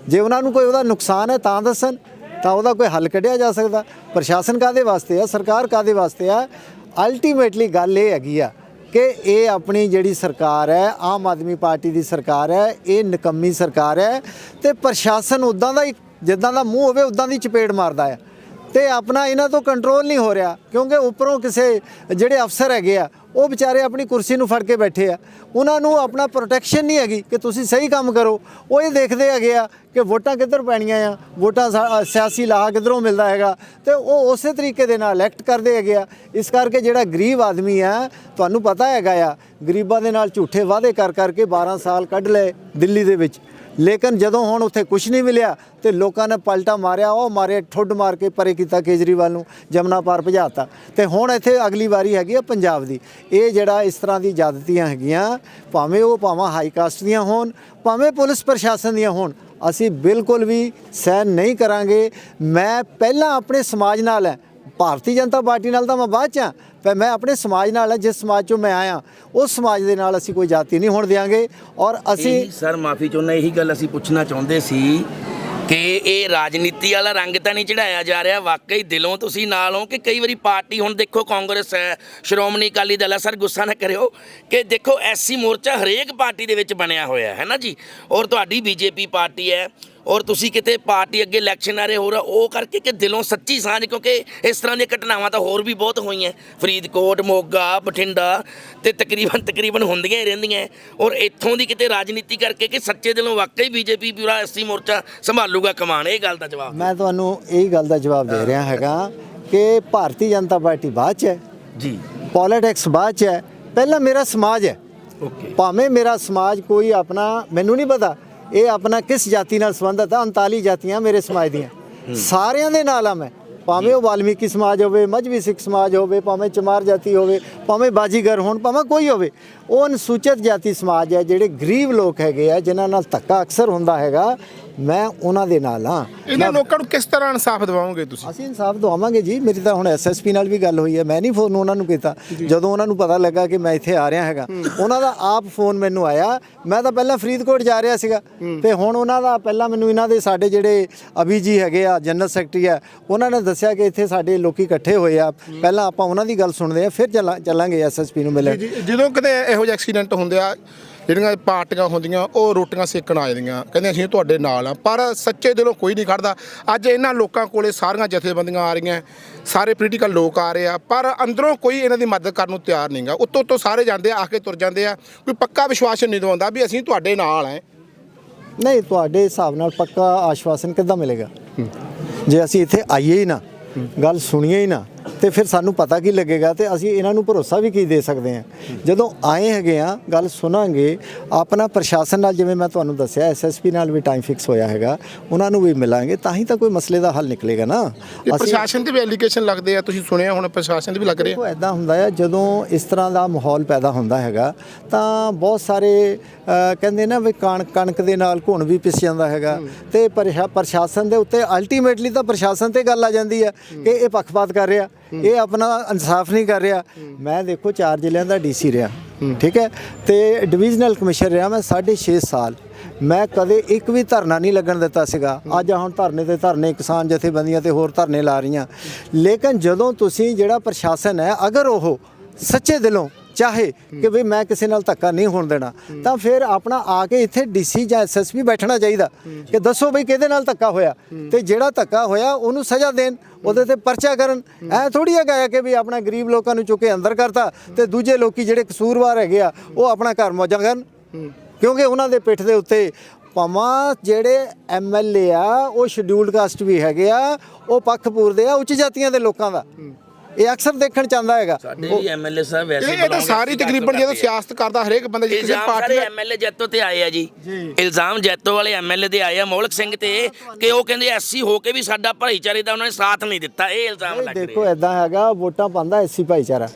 ਜੇ ਉਹਨਾਂ ਨੂੰ ਕੋਈ ਉਹਦਾ ਨੁਕਸਾਨ ਹੈ, ਤਾਂ ਦੱਸਣ, ਤਾਂ ਉਹਦਾ ਕੋਈ ਹੱਲ ਕੱਢਿਆ ਜਾ ਸਕਦਾ। ਪ੍ਰਸ਼ਾਸਨ ਕਾਦੇ ਵਾਸਤੇ ਆ? ਸਰਕਾਰ ਕਾਦੇ ਵਾਸਤੇ ਆ? ਅਲਟੀਮੇਟਲੀ ਗੱਲ ਇਹ ਹੈਗੀ ਆ ਕਿ ਇਹ ਆਪਣੀ ਜਿਹੜੀ ਸਰਕਾਰ ਹੈ, ਆਮ ਆਦਮੀ ਪਾਰਟੀ ਦੀ ਸਰਕਾਰ ਹੈ, ਇਹ ਨਿਕੰਮੀ ਸਰਕਾਰ ਹੈ ਤੇ ਪ੍ਰਸ਼ਾਸਨ ਉਦਾਂ ਦਾ ਹੀ, ਜਿੱਦਾਂ ਦਾ ਮੂੰਹ ਹੋਵੇ ਉਦਾਂ ਦੀ ਚਪੇੜ ਮਾਰਦਾ ਹੈ। ਤੇ ਆਪਣਾ ਇਹਨਾਂ ਤੋਂ ਕੰਟਰੋਲ ਨਹੀਂ ਹੋ ਰਿਹਾ, ਕਿਉਂਕਿ ਉੱਪਰੋਂ ਕਿਸੇ ਜਿਹੜੇ ਅਫਸਰ ਹੈਗੇ ਆ, ਉਹ ਵਿਚਾਰੇ ਆਪਣੀ ਕੁਰਸੀ ਨੂੰ ਫੜ ਕੇ ਬੈਠੇ ਆ। ਉਹਨਾਂ ਨੂੰ ਆਪਣਾ ਪ੍ਰੋਟੈਕਸ਼ਨ ਨਹੀਂ ਹੈਗੀ ਕਿ ਤੁਸੀਂ ਸਹੀ ਕੰਮ ਕਰੋ। ਉਹ ਇਹ ਦੇਖਦੇ ਹੈਗੇ ਆ ਕਿ ਵੋਟਾਂ ਕਿੱਧਰ ਪੈਣੀਆਂ ਆ? ਵੋਟਾਂ ਸਾ- ਸਿਆਸੀ ਲਾਹਾ ਕਿੱਧਰੋਂ ਮਿਲਦਾ ਹੈਗਾ? ਤੇ ਉਹ ਉਸੇ ਤਰੀਕੇ ਦੇ ਨਾਲ ਇਲੈਕਟ ਕਰਦੇ ਹੈਗੇ ਆ। ਇਸ ਕਰਕੇ ਜਿਹੜਾ ਗਰੀਬ ਆਦਮੀ ਆ, ਤੁਹਾਨੂੰ ਪਤਾ ਹੈਗਾ ਆ, ਗਰੀਬਾਂ ਦੇ ਨਾਲ ਝੂਠੇ ਵਾਅਦੇ ਕਰ ਕਰਕੇ 12 ਸਾਲ ਕੱਢ ਲਏ ਦਿੱਲੀ ਦੇ ਵਿੱਚ। ਲੇਕਿਨ ਜਦੋਂ ਹੁਣ ਉੱਥੇ ਕੁਝ ਨਹੀਂ ਮਿਲਿਆ ਤੇ ਲੋਕਾਂ ਨੇ ਪਲਟਾ ਮਾਰਿਆ, ਉਹ ਮਾਰੇ ਠੁੱਡ ਮਾਰ ਕੇ ਪਰੇ ਕੀਤਾ ਕੇਜਰੀਵਾਲ ਨੂੰ, ਜਮਨਾ ਪਾਰ ਭਜਾਤਾ। ਤੇ ਹੁਣ ਇੱਥੇ ਅਗਲੀ ਵਾਰੀ ਹੈਗੀ ਆ ਪੰਜਾਬ ਦੀ। ਇਹ ਜਿਹੜਾ ਇਸ ਤਰ੍ਹਾਂ ਦੀ ਜ਼ਿਆਦਤੀਆਂ ਹੈਗੀਆਂ, ਭਾਵੇਂ ਉਹ ਭਾਵੇਂ ਹਾਈ ਕਾਸਟ ਦੀਆਂ ਹੋਣ ਭਾਵੇਂ ਪੁਲਿਸ ਪ੍ਰਸ਼ਾਸਨ ਦੀਆਂ ਹੋਣ, ਅਸੀਂ ਬਿਲਕੁਲ ਵੀ ਸਹਿਨ ਨਹੀਂ ਕਰਾਂਗੇ। ਮੈਂ ਪਹਿਲਾਂ ਆਪਣੇ ਸਮਾਜ ਨਾਲ ਹੈ। ਭਾਰਤੀ ਜਨਤਾ ਪਾਰਟੀ ਨਾਲ ਤਾਂ ਮੈਂ ਬਾਅਦ ਚ ਹਾਂ। ਪਰ ਮੈਂ ਆਪਣੇ ਸਮਾਜ ਨਾਲ ਹੈ, ਜਿਸ ਸਮਾਜ ਚੋਂ ਮੈਂ ਆਇਆ ਉਸ ਸਮਾਜ ਦੇ ਨਾਲ ਅਸੀਂ ਕੋਈ ਜਾਤੀ ਨਹੀਂ ਹੋਣ ਦਿਆਂਗੇ। ਔਰ ਅਸੀਂ ਸਰ, ਮਾਫੀ ਚਾਹੁੰਦਾ, ਇਹੀ ਗੱਲ ਅਸੀਂ ਪੁੱਛਣਾ ਚਾਹੁੰਦੇ ਸੀ ਕਿ ਇਹ ਰਾਜਨੀਤੀ ਵਾਲਾ ਰੰਗ ਤਾਂ ਨਹੀਂ ਚੜਾਇਆ ਜਾ ਰਿਹਾ। ਵਾਕਈ ਦਿਲੋਂ ਤੁਸੀਂ ਨਾਲ ਹੋ ਕਿ ਕਈ ਵਾਰੀ ਪਾਰਟੀ ਹੁਣ ਦੇਖੋ ਕਾਂਗਰਸ ਹੈ, ਸ਼੍ਰੋਮਣੀ ਅਕਾਲੀ ਦਲ ਹੈ, ਸਰ ਗੁੱਸਾ ਨਾ ਕਰਿਓ ਕਿ ਦੇਖੋ ਐਸਸੀ ਮੋਰਚਾ ਹਰੇਕ ਪਾਰਟੀ ਦੇ ਵਿੱਚ ਬਣਿਆ ਹੋਇਆ ਹੈ ਨਾ ਜੀ। ਔਰ ਤੁਹਾਡੀ ਬੀਜੇਪੀ ਪਾਰਟੀ ਹੈ ਔਰ ਤੁਸੀਂ ਕਿਤੇ ਪਾਰਟੀ ਅੱਗੇ ਇਲੈਕਸ਼ਨ ਆ ਰਹੇ ਹੋਰ ਆ, ਉਹ ਕਰਕੇ ਕਿ ਦਿਲੋਂ ਸੱਚੀ ਸਾਂਝ ਕਿਉਂਕਿ ਇਸ ਤਰ੍ਹਾਂ ਦੀਆਂ ਘਟਨਾਵਾਂ ਤਾਂ ਹੋਰ ਵੀ ਬਹੁਤ ਹੋਈਆਂ। ਫਰੀਦਕੋਟ ਮੋਗਾ ਬਠਿੰਡਾ ਤੇ ਤਕਰੀਬਨ ਤਕਰੀਬਨ ਹੁੰਦੀਆਂ ਹੀ ਰਹਿੰਦੀਆਂ। ਔਰ ਇੱਥੋਂ ਦੀ ਕਿਤੇ ਰਾਜਨੀਤੀ ਕਰਕੇ ਕਿ ਸੱਚੇ ਦਿਲੋਂ ਵਾਕਈ ਬੀਜੇਪੀ ਪੂਰਾ ਐਸਸੀ ਮੋਰਚਾ ਸੰਭਾਲੂਗਾ ਕਮਾਣ ਇਹ ਗੱਲ ਦਾ ਜਵਾਬ। ਮੈਂ ਤੁਹਾਨੂੰ ਇਹੀ ਗੱਲ ਦਾ ਜਵਾਬ ਦੇ ਰਿਹਾ ਹੈਗਾ ਕਿ ਭਾਰਤੀ ਜਨਤਾ ਪਾਰਟੀ ਬਾਅਦ ਚ ਹੈ। ਜੀ। ਪੋਲਿਟਿਕਸ ਬਾਅਦ ਚ ਹੈ। ਪਹਿਲਾਂ ਮੇਰਾ ਸਮਾਜ ਹੈ। ਓਕੇ ਭਾਵੇਂ ਮੇਰਾ ਸਮਾਜ ਕੋਈ ਆਪਣਾ ਮੈਨੂੰ ਨਹੀਂ ਪਤਾ ਇਹ ਆਪਣਾ ਕਿਸ ਜਾਤੀ ਨਾਲ ਸੰਬੰਧਤ ਹੈ 39 ਜਾਤੀਆਂ ਮੇਰੇ ਸਮਾਜ ਦੀਆਂ। ਸਾਰਿਆਂ ਦੇ ਨਾਲ ਆ ਮੈਂ। ਭਾਵੇਂ ਉਹ ਵਾਲਮੀਕੀ ਸਮਾਜ ਹੋਵੇ ਮਜਬੀ ਸਿੱਖ ਸਮਾਜ ਹੋਵੇ ਭਾਵੇਂ ਚਮਾਰ ਜਾਤੀ ਹੋਵੇ ਭਾਵੇਂ ਬਾਜੀਗਰ ਹੋਣ ਭਾਵੇਂ ਕੋਈ ਹੋਵੇ ਉਹ ਅਨੁਸੂਚਿਤ ਜਾਤੀ ਸਮਾਜ ਹੈ ਜਿਹੜੇ ਗਰੀਬ ਲੋਕ ਹੈਗੇ ਆ ਜਿਨ੍ਹਾਂ ਨਾਲ ਧੱਕਾ ਅਕਸਰ ਹੁੰਦਾ ਹੈਗਾ ਮੈਂ ਉਹਨਾਂ ਦੇ ਨਾਲ ਹਾਂ। ਇਹਨਾਂ ਲੋਕਾਂ ਨੂੰ ਕਿਸ ਤਰ੍ਹਾਂ ਇਨਸਾਫ ਦਿਵਾਓਗੇ ਤੁਸੀਂ? ਅਸੀਂ ਇਨਸਾਫ ਦਵਾਵਾਂਗੇ ਜੀ। ਮੇਰੀ ਤਾਂ ਹੁਣ ਐਸਐਸਪੀ ਨਾਲ ਵੀ ਗੱਲ ਹੋਈ ਹੈ। ਮੈਂ ਨਹੀਂ ਫੋਨ ਉਹਨਾਂ ਨੂੰ ਕੀਤਾ। ਜਦੋਂ ਉਹਨਾਂ ਨੂੰ ਪਤਾ ਲੱਗਾ ਕਿ ਮੈਂ ਇੱਥੇ ਆ ਰਿਹਾ ਹੈਗਾ ਉਹਨਾਂ ਦਾ ਆਪ ਫੋਨ ਮੈਨੂੰ ਆਇਆ। ਮੈਂ ਤਾਂ ਪਹਿਲਾਂ ਫਰੀਦਕੋਟ ਜਾ ਰਿਹਾ ਸੀਗਾ। ਤੇ ਹੁਣ ਉਹਨਾਂ ਦਾ ਪਹਿਲਾਂ ਮੈਨੂੰ ਇਹਨਾਂ ਦੇ ਸਾਡੇ ਜਿਹੜੇ ਅਭੀ ਜੀ ਹੈਗੇ ਆ ਜਨਰਲ ਸੈਕਟਰੀ ਆ ਉਹਨਾਂ ਨੇ ਦੱਸਿਆ ਕਿ ਇੱਥੇ ਸਾਡੇ ਲੋਕੀ ਇਕੱਠੇ ਹੋਏ ਆ। ਪਹਿਲਾਂ ਆਪਾਂ ਉਹਨਾਂ ਦੀ ਗੱਲ ਸੁਣਦੇ ਆ ਫਿਰ ਚੱਲਾਂ- ਚੱਲਾਂਗੇ ਐਸਐਸਪੀ ਨੂੰ ਮਿਲਣ। ਜਦੋਂ ਕਿਤੇ ਇਹੋ ਜਿਹੇ ਐਕਸੀਡੈਂਟ ਹੁੰਦੇ ਆ ਜਿਹੜੀਆਂ ਪਾਰਟੀਆਂ ਹੁੰਦੀਆਂ ਉਹ ਰੋਟੀਆਂ ਸੇਕਣ ਆ ਜਾਂਦੀਆਂ। ਕਹਿੰਦੇ ਅਸੀਂ ਤੁਹਾਡੇ ਨਾਲ ਆ। ਪਰ ਸੱਚੇ ਦਿਲੋਂ ਕੋਈ ਨਹੀਂ ਖੜਦਾ। ਅੱਜ ਇਹਨਾਂ ਲੋਕਾਂ ਕੋਲੇ ਸਾਰੀਆਂ ਜਥੇਬੰਦੀਆਂ ਆ ਰਹੀਆਂ। ਸਾਰੇ ਪੋਲੀਟੀਕਲ ਲੋਕ ਆ ਰਹੇ ਆ। ਪਰ ਅੰਦਰੋਂ ਕੋਈ ਇਹਨਾਂ ਦੀ ਮਦਦ ਕਰਨ ਨੂੰ ਤਿਆਰ ਨਹੀਂਗਾ ਉੱਤੋਂ ਉੱਤੋਂ ਸਾਰੇ ਜਾਂਦੇ ਆ ਆ ਕੇ ਤੁਰ ਜਾਂਦੇ ਆ। ਕੋਈ ਪੱਕਾ ਵਿਸ਼ਵਾਸ ਨਹੀਂ ਦਵਾਉਂਦਾ ਵੀ ਅਸੀਂ ਤੁਹਾਡੇ ਨਾਲ ਆ ਨਹੀਂ ਤੁਹਾਡੇ ਹਿਸਾਬ ਨਾਲ ਪੱਕਾ ਆਸ਼ਵਾਸਨ ਕਿੱਦਾਂ ਮਿਲੇਗਾ? ਜੇ ਅਸੀਂ ਇੱਥੇ ਆਈਏ ਹੀ ਨਾ ਗੱਲ ਸੁਣੀਏ ਹੀ ਨਾ ਤੇ ਫਿਰ ਸਾਨੂੰ ਪਤਾ ਕੀ ਲੱਗੇਗਾ ਤੇ ਅਸੀਂ ਇਹਨਾਂ ਨੂੰ ਭਰੋਸਾ ਵੀ ਕੀ ਦੇ ਸਕਦੇ ਹਾਂ। ਜਦੋਂ ਆਏ ਹੈਗੇ ਆ ਗੱਲ ਸੁਣਾਂਗੇ ਆਪਣਾ ਪ੍ਰਸ਼ਾਸਨ ਨਾਲ ਜਿਵੇਂ ਮੈਂ ਤੁਹਾਨੂੰ ਦੱਸਿਆ ਐਸਐਸਪੀ ਨਾਲ ਵੀ ਟਾਈਮ ਫਿਕਸ ਹੋਇਆ ਹੈਗਾ ਉਹਨਾਂ ਨੂੰ ਵੀ ਮਿਲਾਂਗੇ ਤਾਂ ਹੀ ਤਾਂ ਕੋਈ ਮਸਲੇ ਦਾ ਹੱਲ ਨਿਕਲੇਗਾ ਨਾ। ਪ੍ਰਸ਼ਾਸਨ ਤੇ ਵੀ ਐਲੀਗੇਸ਼ਨ ਲੱਗਦੇ ਆ ਤੁਸੀਂ ਸੁਣਿਆ ਹੁਣ ਪ੍ਰਸ਼ਾਸਨ ਦੇ ਵੀ ਲੱਗ ਰਹੇ। ਆ ਐਦਾਂ ਹੁੰਦਾ ਹੈ ਜਦੋਂ ਇਸ ਤਰ੍ਹਾਂ ਦਾ ਮਾਹੌਲ ਪੈਦਾ ਹੁੰਦਾ ਹੈਗਾ ਤਾਂ ਬਹੁਤ ਸਾਰੇ ਕਹਿੰਦੇ ਨਾ ਵੀ ਕਣਕ ਕਣਕ ਦੇ ਨਾਲ ਘੁਣ ਵੀ ਪਿਸ ਜਾਂਦਾ ਹੈਗਾ। ਤੇ ਪ੍ਰਸ਼ਾ- ਪ੍ਰਸ਼ਾਸਨ ਦੇ ਉੱਤੇ ਅਲਟੀਮੇਟਲੀ ਤਾਂ ਪ੍ਰਸ਼ਾਸਨ ਤੇ ਗੱਲ ਆ ਜਾਂਦੀ ਹੈ। ਕਿ ਇਹ ਪੱਖਪਾਤ ਕਰ ਰਿਹਾ। ਇਹ ਆਪਣਾ ਇਨਸਾਫ ਨਹੀਂ ਕਰ ਰਿਹਾ। ਮੈਂ ਦੇਖੋ, ਚਾਰ ਜ਼ਿਲ੍ਹਿਆਂ ਦਾ ਡੀਸੀ ਰਿਹਾ, ਠੀਕ ਹੈ? ਤੇ ਡਿਵੀਜ਼ਨਲ ਕਮਿਸ਼ਨਰ ਰਿਹਾ ਮੈਂ 6.5 ਸਾਲ। ਮੈਂ ਕਦੇ ਇੱਕ ਵੀ ਧਰਨਾ ਨਹੀਂ ਲੱਗਣ ਦਿੱਤਾ ਸੀਗਾ। ਅੱਜ ਹੁਣ ਧਰਨੇ ਤੇ ਧਰਨੇ, ਕਿਸਾਨ ਜਥੇਬੰਦੀਆਂ ਤੇ ਹੋਰ ਧਰਨੇ ਲਾ ਰਹੀਆਂ। ਲੇਕਿਨ ਜਦੋਂ ਤੁਸੀਂ ਜਿਹੜਾ ਪ੍ਰਸ਼ਾਸਨ ਹੈ, ਅਗਰ ਉਹ ਸੱਚੇ ਦਿਲੋਂ ਚਾਹੇ ਕਿ ਵੀ ਮੈਂ ਕਿਸੇ ਨਾਲ ਧੱਕਾ ਨਹੀਂ ਹੋਣ ਦੇਣਾ, ਤਾਂ ਫਿਰ ਆਪਣਾ ਆ ਕੇ ਇੱਥੇ ਡੀਸੀ ਜਾਂ ਐਸਐਸਪੀ ਬੈਠਣਾ ਚਾਹੀਦਾ ਕਿ ਦੱਸੋ ਬਈ ਕਿਹਦੇ ਨਾਲ ਧੱਕਾ ਹੋਇਆ ਤੇ ਜਿਹੜਾ ਧੱਕਾ ਹੋਇਆ ਉਹਨੂੰ ਸਜ਼ਾ ਦੇਣ, ਉਹਦੇ ਤੇ ਪਰਚਾ ਕਰਨ। ਐ ਥੋੜੀ ਹੈਗਾ ਕਿ ਵੀ ਆਪਣਾ ਗਰੀਬ ਲੋਕਾਂ ਨੂੰ ਚੁੱਕ ਕੇ ਅੰਦਰ ਕਰਤਾ ਤੇ ਦੂਜੇ ਲੋਕੀ ਜਿਹੜੇ ਕਸੂਰਵਾਰ ਹੈਗੇ ਆ, ਉਹ ਆਪਣਾ ਘਰ ਮੌਜਾਂ ਕਰਨ। ਕਿਉਂਕਿ ਉਹਨਾਂ ਦੇ ਪਿੱਠ ਦੇ ਉੱਤੇ ਭਾਵਾਂ ਜਿਹੜੇ ਐਮਐਲਏ ਆ, ਉਹ ਸ਼ਡਿਊਲਡ ਕਾਸਟ ਵੀ ਹੈਗੇ ਆ, ਉਹ ਪੱਖ ਪੂਰਦੇ ਆ ਉੱਚ ਜਾਤੀਆਂ ਦੇ ਲੋਕਾਂ ਦਾ। ਇਹ ਅਕਸਰ ਦੇਖਣ ਚ ਆਉਂਦਾ ਹੈਗਾ। ਸਾਡੇ ਵੀ ਐਮਐਲਏ ਸਾਹਿਬ ਵੈਸੇ ਇਹ ਇਹ ਤਾਂ ਸਾਰੀ ਤਕਰੀਬਨ ਜਦੋਂ। ਸਿਆਸਤ ਕਰਦਾ ਹਰੇਕ ਬੰਦਾ ਜੇ ਕਿਸੇ ਇਲਜ਼ਾਮ ਪਾਰਟੀ ਐਮਐਲਏ ਜੈਤੋ ਤੇ ਆਏ ਆ ਜੀ। ਇਲਜ਼ਾਮ ਜੈਤੋ ਵਾਲੇ ਐਮਐਲਏ ਦੇ ਆਏ ਆ ਮੌਲਕ ਸਿੰਘ ਤੇ ਕਿ ਉਹ ਕਹਿੰਦੇ ਐਸਸੀ ਹੋ ਕੇ ਵੀ ਸਾਡਾ ਭਾਈਚਾਰੇ ਦਾ ਉਹਨਾਂ ਨੇ ਸਾਥ ਨਹੀਂ ਦਿੱਤਾ। ਇਹ ਇਲਜ਼ਾਮ ਲੱਗ ਦੇਖੋ ਰਿਹਾ ਐਦਾਂ ਹੈਗਾ ਵੋਟਾਂ ਪਾਉਂਦਾ ਐਸੀ ਭਾਈਚਾਰਾ।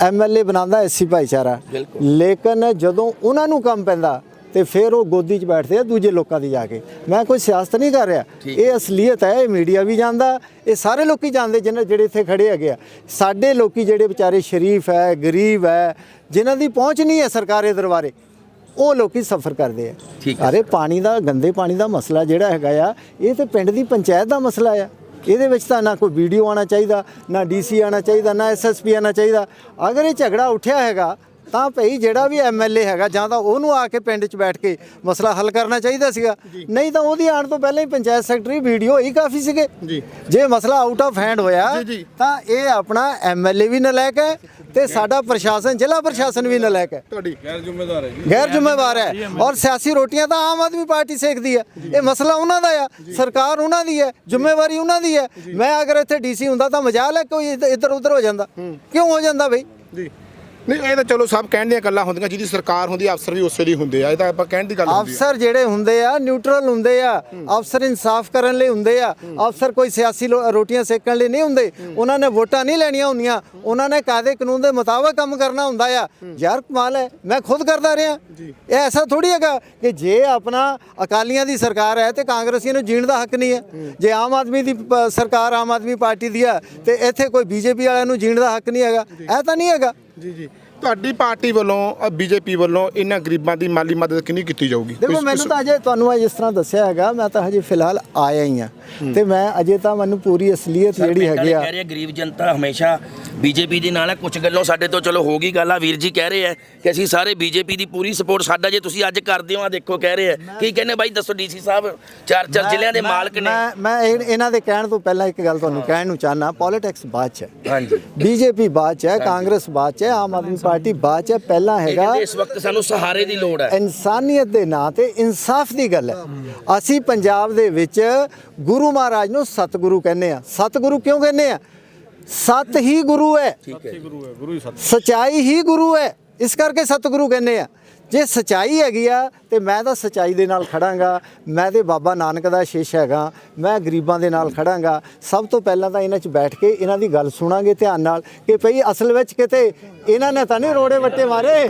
ਐਮਐਲਏ ਬਣਾਉਂਦਾ ਐਸੀ ਭਾਈਚਾਰਾ। ਲੇਕਿਨ ਜਦੋਂ ਉਹਨਾਂ ਨੂੰ ਕੰਮ ਪੈਂਦਾ ਤੇ ਫਿਰ ਉਹ ਗੋਦੀ 'ਚ ਬੈਠਦੇ ਆ ਦੂਜੇ ਲੋਕਾਂ ਦੀ ਜਾ ਕੇ। ਮੈਂ ਕੋਈ ਸਿਆਸਤ ਨਹੀਂ ਕਰ ਰਿਹਾ। ਇਹ ਅਸਲੀਅਤ ਹੈ ਇਹ ਮੀਡੀਆ ਵੀ ਜਾਣਦਾ ਇਹ ਸਾਰੇ ਲੋਕੀ ਜਾਣਦੇ ਜਿਹਨਾਂ ਜਿਹੜੇ ਇੱਥੇ ਖੜੇ ਹੈਗੇ ਆ। ਸਾਡੇ ਲੋਕੀ ਜਿਹੜੇ ਵਿਚਾਰੇ ਸ਼ਰੀਫ ਹੈ ਗਰੀਬ ਹੈ ਜਿਨ੍ਹਾਂ ਦੀ ਪਹੁੰਚ ਨਹੀਂ ਹੈ ਸਰਕਾਰੀ ਦਰਬਾਰੇ ਉਹ ਲੋਕੀ ਸਫਰ ਕਰਦੇ ਆ। ਅਰੇ ਪਾਣੀ ਦਾ ਗੰਦੇ ਪਾਣੀ ਦਾ ਮਸਲਾ ਜਿਹੜਾ ਹੈਗਾ ਆ ਇਹ ਤੇ ਪਿੰਡ ਦੀ ਪੰਚਾਇਤ ਦਾ ਮਸਲਾ ਆ। ਇਹਦੇ ਵਿੱਚ ਤਾਂ ਨਾ ਕੋਈ ਵੀਡੀਓ ਆਣਾ ਚਾਹੀਦਾ ਨਾ ਡੀਸੀ ਆਣਾ ਚਾਹੀਦਾ ਨਾ ਐਸਐਸਪੀ ਆਣਾ ਚਾਹੀਦਾ। ਅਗਰ ਇਹ ਝਗੜਾ ਉੱਠਿਆ ਹੈਗਾ ਤਾਂ ਭਈ ਜਿਹੜਾ ਵੀ ਐਮਐਲਏ ਹੈਗਾ ਜਾਂ ਤਾਂ ਉਹਨੂੰ ਆ ਕੇ ਪਿੰਡ 'ਚ ਬੈਠ ਕੇ ਮਸਲਾ ਹੱਲ ਕਰਨਾ ਚਾਹੀਦਾ ਸੀਗਾ। ਨਹੀਂ ਤਾਂ ਉਹਦੀ ਆਣ ਤੋਂ ਪਹਿਲਾਂ ਹੀ ਪੰਚਾਇਤ ਸੈਕਟਰੀ ਵੀਡੀਓ ਹੀ ਕਾਫੀ ਸੀਗੇ। ਜੀ। ਜੇ ਮਸਲਾ ਆਊਟ ਆਫ ਹੈਂਡ ਹੋਇਆ ਜੀ, ਜੀ। ਤਾਂ ਇਹ ਆਪਣਾ ਐਮਐਲਏ ਵੀ ਨਲਾਇਕ ਹੈ ਤੇ ਸਾਡਾ ਪ੍ਰਸ਼ਾਸਨ ਜ਼ਿਲ੍ਹਾ ਪ੍ਰਸ਼ਾਸਨ ਵੀ ਨਲਾਇਕ ਹੈ। ਤੁਹਾਡੀ ਗੈਰ ਜ਼ਿੰਮੇਵਾਰ ਹੈ। ਔਰ ਸਿਆਸੀ ਰੋਟੀਆਂ ਤਾਂ ਆਮ ਆਦਮੀ ਪਾਰਟੀ ਸੇਕਦੀ ਹੈ। ਇਹ ਮਸਲਾ ਉਹਨਾਂ ਦਾ ਆ। ਸਰਕਾਰ ਉਹਨਾਂ ਦੀ ਹੈ। ਜ਼ਿੰਮੇਵਾਰੀ ਉਹਨਾਂ ਦੀ ਹੈ। ਮੈਂ ਅਗਰ ਇੱਥੇ ਡੀਸੀ ਹੁੰਦਾ ਤਾਂ ਮਜਾਲ ਹੈ ਕੋਈ ਇੱਧਰ ਉੱਧਰ ਹੋ ਜਾਂਦਾ। ਕਿਉਂ ਹੋ ਜਾਂਦਾ ਬਈ? ਜੀ। ਨਹੀਂ ਇਹ ਤਾਂ ਚਲੋ ਸਭ ਕਹਿਣ ਦੀਆਂ ਗੱਲਾਂ ਹੁੰਦੀਆਂ ਜਿਹਦੀ ਸਰਕਾਰ ਹੁੰਦੀ ਅਫਸਰ ਵੀ ਉਸੇ ਦੀ ਹੁੰਦੇ ਆ ਇਹ ਤਾਂ ਆਪਾਂ ਕਹਿਣ ਦੀ ਗੱਲ ਹੁੰਦੀ ਆ। ਅਫਸਰ ਜਿਹੜੇ ਹੁੰਦੇ ਆ ਨਿਊਟਰਲ ਹੁੰਦੇ ਆ ਅਫਸਰ ਇਨਸਾਫ ਕਰਨ ਲਈ ਹੁੰਦੇ ਆ ਅਫਸਰ ਕੋਈ ਸਿਆਸੀ ਰੋਟੀਆਂ ਸੇਕਣ ਲਈ ਨਹੀਂ ਹੁੰਦੇ ਉਹਨਾਂ ਨੇ ਵੋਟਾਂ ਨਹੀਂ ਲੈਣੀਆਂ ਹੁੰਦੀਆਂ ਉਹਨਾਂ ਨੇ ਕਾਇਦੇ ਕਾਨੂੰਨ ਦੇ ਮੁਤਾਬਕ ਕੰਮ ਕਰਨਾ ਹੁੰਦਾ ਆ। ਯਾਰ ਕਮਾਲ ਹੈ ਮੈਂ ਖੁਦ ਕਰਦਾ ਰਿਹਾ। ਇਹ ਐਸਾ ਥੋੜੀ ਹੈਗਾ ਕਿ ਜੇ ਆਪਣਾ ਅਕਾਲੀਆਂ ਦੀ ਸਰਕਾਰ ਹੈ ਤੇ ਕਾਂਗਰਸੀਆਂ ਨੂੰ ਜੀਣ ਦਾ ਹੱਕ ਨਹੀਂ ਹੈ। ਜੇ ਆਮ ਆਦਮੀ ਦੀ ਸਰਕਾਰ ਆਮ ਆਦਮੀ ਪਾਰਟੀ ਦੀ ਆ ਤੇ ਇੱਥੇ ਕੋਈ ਬੀਜੇਪੀ ਵਾਲਿਆਂ ਨੂੰ ਜੀਣ ਦਾ ਹੱਕ ਨਹੀਂ ਹੈਗਾ। ਇਹ ਤਾਂ ਨਹੀਂ ਹੈਗਾ। ਜੀ ਜੀ ਤੁਹਾਡੀ ਪਾਰਟੀ ਵੱਲੋਂ ਬੀਜੇਪੀ ਵੱਲੋਂ ਇਹਨਾਂ ਗਰੀਬਾਂ ਦੀ ਮਾਲੀ ਮਦਦ ਕਿੰਨੀ ਕੀਤੀ ਜਾਊਗੀ? ਦੇਖੋ ਮੈਨੂੰ ਤਾਂ ਅਜੇ ਤੁਹਾਨੂੰ ਅੱਜ ਇਸ ਤਰ੍ਹਾਂ ਦੱਸਿਆ ਹੈਗਾ ਮੈਂ ਤਾਂ ਹਜੇ ਫਿਲਹਾਲ ਆਇਆ ਹੀ ਆ ਤੇ ਮੈਂ ਅਜੇ ਤਾਂ ਮੈਨੂੰ ਪੂਰੀ ਅਸਲੀਅਤ ਸਰ, ਜਿਹੜੀ ਹੈਗੀ ਆ ਕਹਿ ਰਹੇ ਗਰੀਬ ਜਨਤਾ ਹਮੇਸ਼ਾ ਬੀਜੇਪੀ ਦੇ ਨਾਲ ਹੈ। ਕੁਝ ਗੱਲੋਂ ਸਾਡੇ ਤੋਂ ਚਲੋ ਹੋ ਗਈ ਗੱਲ ਆ ਵੀਰ ਜੀ ਕਹਿ ਰਹੇ ਆ ਕਿ ਅਸੀਂ ਸਾਰੇ ਬੀਜੇਪੀ ਦੀ ਪੂਰੀ ਸਪੋਰਟ ਸਾਡਾ ਜੇ ਤੁਸੀਂ ਅੱਜ ਕਰਦੇ ਹੋ ਆ ਦੇਖੋ ਕਹਿ ਰਹੇ ਆ। ਕੀ ਕਹਿੰਦੇ ਬਾਈ ਦੱਸੋ ਡੀਸੀ ਸਾਹਿਬ ਚਾਰ ਚਾਰ ਜ਼ਿਲ੍ਹਿਆਂ ਦੇ ਮਾਲਕ ਨੇ। ਮੈਂ ਮੈਂ ਇਹ- ਇਹਨਾਂ ਦੇ ਕਹਿਣ ਤੋਂ ਪਹਿਲਾਂ ਇੱਕ ਗੱਲ ਤੁਹਾਨੂੰ ਕਹਿਣ ਨੂੰ ਚਾਹਨਾ ਪੋਲਿਟਿਕਸ ਬਾਅਦ ਚ ਹੈ। ਹਾਂਜੀ। ਬੀਜੇਪੀ ਬਾਅਦ ਚ ਹੈ ਕਾਂਗਰਸ ਬਾਅਦ ਚ ਹੈ ਆਮ ਆਦਮੀ ਪਾਰਟੀ ਬਾਅਦ ਚ ਹੈ ਪਹਿਲਾਂ ਹੈਗਾ ਕਹਿੰਦੇ ਇਸ ਵਕਤ ਸਾਨੂੰ ਸਹਾਰੇ ਦੀ ਲੋੜ ਹੈ। ਇਨਸਾਨੀਅਤ ਦੇ ਨਾਂ ਤੇ ਇਨਸਾਫ ਦੀ ਗੱਲ ਹੈ। ਅਸੀਂ ਪੰਜਾਬ ਦੇ ਵਿੱਚ ਗੁਰੂ ਮਹਾਰਾਜ ਨੂੰ ਸਤਿਗੁਰੂ ਕਹਿੰਦੇ ਆ ਸਤਿਗੁਰੂ ਕਿਉਂ ਕਹਿੰਦੇ ਆ ਸਤ ਹੀ ਗੁਰੂ ਹੈ। ਠੀਕ ਹੈ ਸਚਾਈ ਹੀ ਗੁਰੂ ਹੈ। ਇਸ ਕਰਕੇ ਸਤਿਗੁਰੂ ਕਹਿੰਦੇ ਆ ਜੇ ਸਚਾਈ ਹੈਗੀ ਆ, ਤੇ ਮੈਂ ਤਾਂ ਸਚਾਈ ਦੇ ਨਾਲ ਖੜਾਂਗਾ। ਮੈਂ ਤੇ ਬਾਬਾ ਨਾਨਕ ਦਾ ਸ਼ਿਸ਼ ਹੈਗਾ। ਮੈਂ ਗਰੀਬਾਂ ਦੇ ਨਾਲ ਖੜਾਂਗਾ। ਸਭ ਤੋਂ ਪਹਿਲਾਂ ਤਾਂ ਇਹਨਾਂ 'ਚ ਬੈਠ ਕੇ ਇਹਨਾਂ ਦੀ ਗੱਲ ਸੁਣਾਂਗੇ ਧਿਆਨ ਨਾਲ ਕਿ ਭਈ ਅਸਲ ਵਿੱਚ ਕਿਤੇ ਇਹਨਾਂ ਨੇ ਤਾਂ ਨਹੀਂ ਰੋੜੇ ਵੱਟੇ ਮਾਰੇ।